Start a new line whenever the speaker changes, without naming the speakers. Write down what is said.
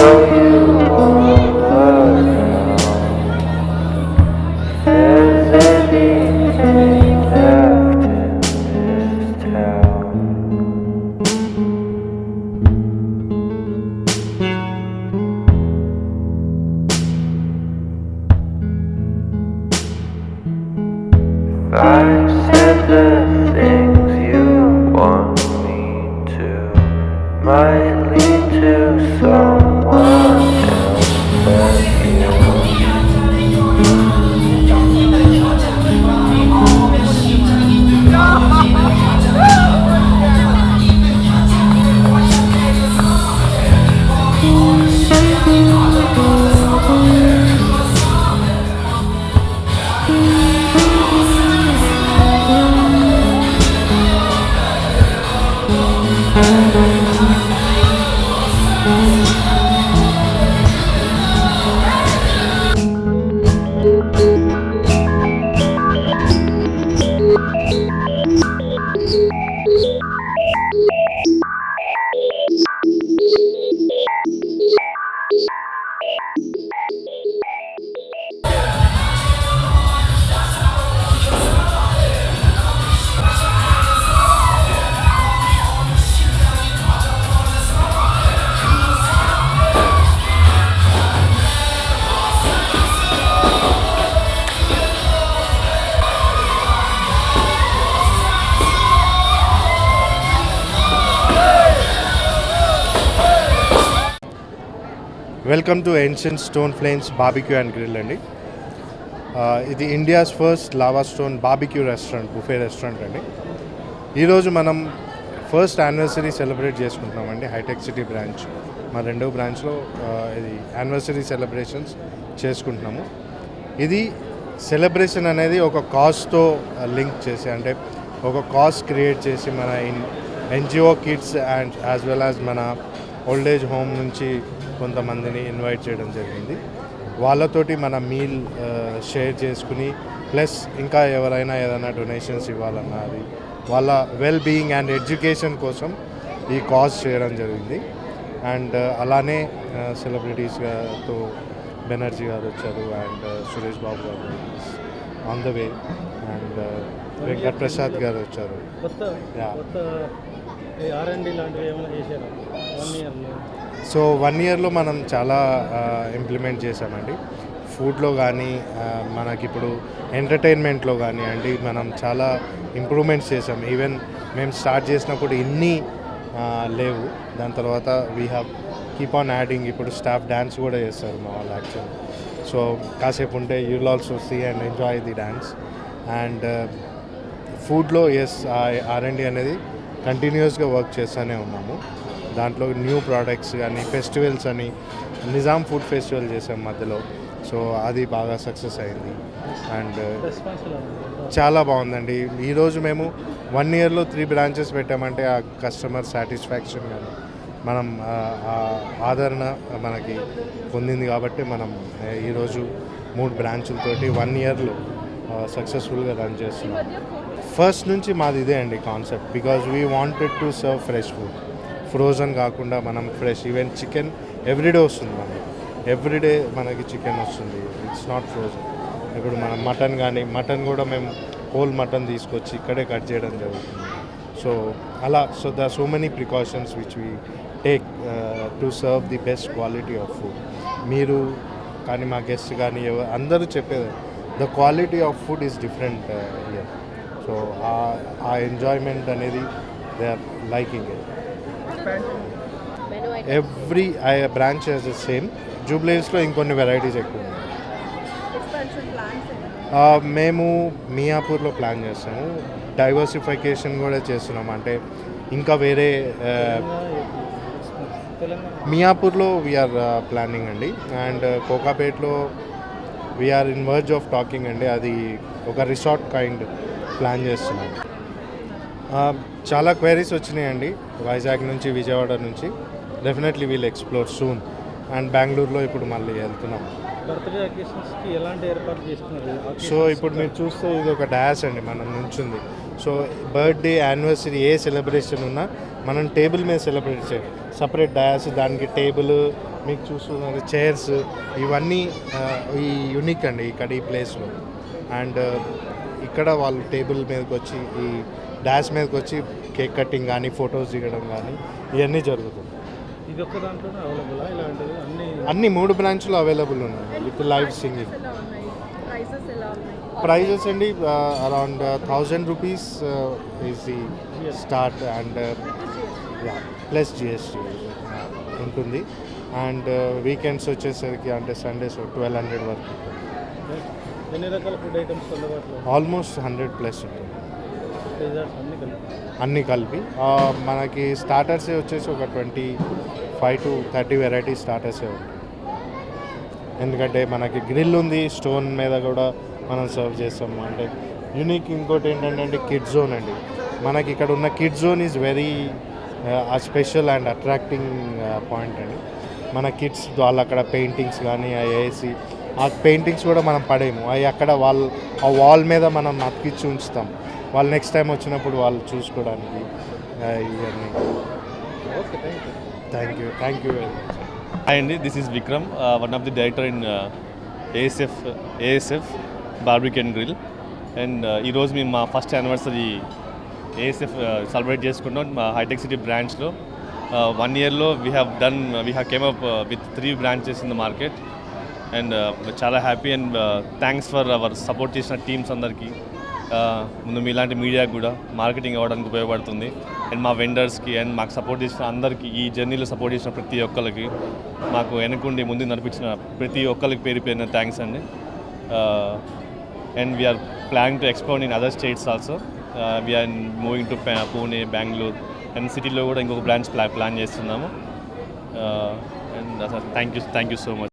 you. Thank you.
Welcome to ancient stone flames barbecue and grill అండి. ఇది India's first lava stone barbecue restaurant buffet restaurant అండి. ఈరోజు మనం first anniversary celebrate చేసుకుంటున్నామండి hitech city branch మా రెండో బ్రాంచ్లో ఇది యానివర్సరీ సెలబ్రేషన్స్ చేసుకుంటున్నాము. ఇది సెలబ్రేషన్ అనేది ఒక కాజ్తో లింక్ చేసి అంటే ఒక కాజ్ క్రియేట్ చేసి మన NGO kids and as well as మన ఓల్డ్ ఏజ్ హోమ్ నుంచి కొంతమందిని ఇన్వైట్ చేయడం జరిగింది. వాళ్ళతోటి మన మీల్ షేర్ చేసుకుని ప్లస్ ఇంకా ఎవరైనా ఏదైనా డొనేషన్స్ ఇవ్వాలన్నా అది వాళ్ళ వెల్ బీయింగ్ అండ్ ఎడ్యుకేషన్ కోసం ఈ కాజ్ చేయడం జరిగింది. అండ్ అలానే సెలబ్రిటీస్తో బెనర్జీ గారు వచ్చారు and Suresh Babu garu on the way and Venkat Prasad garu వచ్చారు. సో వన్ ఇయర్లో మనం చాలా ఇంప్లిమెంట్ చేసామండి ఫుడ్లో కానీ మనకి ఇప్పుడు ఎంటర్టైన్మెంట్లో కానీ అండి మనం చాలా ఇంప్రూవ్మెంట్స్ చేసాం ఈవెన్ మేము స్టార్ట్ చేసినప్పుడు ఇన్ని లేవు. దాని తర్వాత we have keep on adding ఇప్పుడు స్టాఫ్ డ్యాన్స్ కూడా చేస్తారు మా వాళ్ళు యాక్చువల్ సో కాసేపు ఉంటే you'll also see and enjoy the dance and ఫుడ్లో ఎస్ ఆర్ఎండి అనేది కంటిన్యూస్గా వర్క్ చేస్తూనే ఉన్నాము. దాంట్లో న్యూ ప్రోడక్ట్స్ కానీ ఫెస్టివల్స్ అని నిజాం ఫుడ్ ఫెస్టివల్ చేసాం మధ్యలో. సో అది బాగా సక్సెస్ అయింది. అండ్ చాలా బాగుందండి. ఈరోజు మేము వన్ ఇయర్లో త్రీ బ్రాంచెస్ పెట్టామంటే ఆ కస్టమర్ సాటిస్ఫాక్షన్ కానీ మనం ఆదరణ మనకి పొందింది కాబట్టి మనం ఈరోజు మూడు బ్రాంచులతోటి వన్ ఇయర్లో సక్సెస్ఫుల్గా రన్ చేస్తున్నాం. ఫస్ట్ నుంచి మాది ఇదే అండి concept. Because we wanted to serve fresh food. Frozen కాకుండా మనం ఫ్రెష్ ఈవెన్ చికెన్ ఎవ్రీడే వస్తుంది మనకి. ఎవ్రీడే మనకి చికెన్ వస్తుంది. ఇట్స్ నాట్ ఫ్రోజన్ ఇప్పుడు మనం మటన్ కానీ మటన్ కూడా మేము హోల్ మటన్ తీసుకొచ్చి ఇక్కడే కట్ చేయడం జరుగుతుంది. సో అలా so the so many precautions which we take to serve the best quality of food మీరు కానీ మా గెస్ట్ కానీ ఎవరు అందరూ చెప్పేది the quality of food is different here so ఆ ఎంజాయ్మెంట్ అనేది they are liking it every branch as the same జూబ్లీస్లో ఇంకొన్ని వెరైటీస్ ఎక్కువ ఉన్నాయి. మేము మియాపూర్లో ప్లాన్ చేస్తాము. డైవర్సిఫికేషన్ కూడా చేస్తున్నాం. అంటే ఇంకా వేరే మియాపూర్లో వీఆర్ ప్లానింగ్ అండి. And కోకాపేట్లో we're in verge of talking అండి. అది ఒక రిసార్ట్ కైండ్ ప్లాన్ చేస్తున్నాం. చాలా క్వైరీస్ వచ్చినాయండి వైజాగ్ నుంచి విజయవాడ నుంచి. Definitely we'll explore soon and బెంగళూరులో ఇప్పుడు మళ్ళీ వెళ్తున్నాం. సో ఇప్పుడు మీరు చూస్తే ఇది ఒక డాష్ అండి మనం నుంచింది. సో బర్త్డే యానివర్సరీ ఏ సెలబ్రేషన్ ఉన్నా మనం టేబుల్ మీద సెలబ్రేట్ చేయాలి సపరేట్ డయాస్ దానికి టేబుల్ మీకు చూస్తున్నారు చైర్స్ ఇవన్నీ ఈ యునిక్ అండి ఇక్కడ ఈ ప్లేస్లో అండ్ ఇక్కడ వాళ్ళు టేబుల్ మీదకి వచ్చి ఈ డాష్ మీదకి వచ్చి కేక్ కటింగ్ కానీ ఫొటోస్ దిగడం కానీ ఇవన్నీ జరుగుతుంది.
ఇది ఒక్క దాంట్లోనే అవైలబుల్? ఇలాంటివి అన్ని
అన్ని మూడు బ్రాంచ్లు అవైలబుల్ ఉన్నాయి. With live singing.
ఎలా ఉన్నాయి? ప్రైసెస్ ఎలా ఉన్నాయి?
ప్రైజెస్ అండి around thousand rupees is the start and plus GST ఉంటుంది. అండ్ వీకెండ్స్ వచ్చేసరికి అంటే సండేస్ ట్వెల్వ్ హండ్రెడ్ వరకు.
ఎన్ని రకాల ఫుడ్ ఐటమ్స్ అందుబాటులో?
ఆల్మోస్ట్ హండ్రెడ్ ప్లస్ ఉంటుంది.
అన్ని కలిపి?
అన్నీ కలిపి. మనకి స్టార్టర్స్ వచ్చేసి ఒక twenty five to thirty variety స్టార్టర్సే ఉంటాయి. ఎందుకంటే మనకి గ్రిల్ ఉంది స్టోన్ మీద కూడా మనం సర్వ్ చేస్తాము. అంటే యూనిక్ ఇంకోటి ఏంటంటే కిడ్ జోన్ అండి. మనకి ఇక్కడ ఉన్న kid zone is very special and attracting point అండి. మన కిడ్స్ వాళ్ళు అక్కడ పెయింటింగ్స్ కానీ అవి వేసి ఆ పెయింటింగ్స్ కూడా మనం పడేయము. అవి అక్కడ వాళ్ళు ఆ వాల్ మీద మనం అతికిచ్చి ఉంచుతాం వాళ్ళు నెక్స్ట్ టైం వచ్చినప్పుడు వాళ్ళు చూసుకోవడానికి ఇవన్నీ.
Thank you
thank you very much
hi అండి this is Vikram one of the director in ASF ASF barbecue and grill and ఈరోజు మేము మా ఫస్ట్ యానివర్సరీ ఏఎస్ఎఫ్ సెలబ్రేట్ చేసుకున్నాం మా హైటెక్ సిటీ బ్రాంచ్లో వన్ ఇయర్లో we have done we have came up with three branches in the market and చాలా happy and thanks for our support చేసిన teams అందరికీ. ముందు మీలాంటి మీడియాకి కూడా మార్కెటింగ్ అవ్వడానికి ఉపయోగపడుతుంది. అండ్ మా వెండర్స్కి అండ్ మాకు సపోర్ట్ చేసిన అందరికీ ఈ జర్నీలో సపోర్ట్ చేసిన ప్రతి ఒక్కరికి మాకు వెనకుండి ముందు నడిపించిన ప్రతి ఒక్కరికి పేరు పేరిన థ్యాంక్స్ అండి. And we're plan to expand in other states also we're moving to Pune Bengaluru and సిటీలో కూడా ఇంకొక బ్రాంచ్ ప్లా ప్లాన్ చేస్తున్నాము. And thank you thank you so much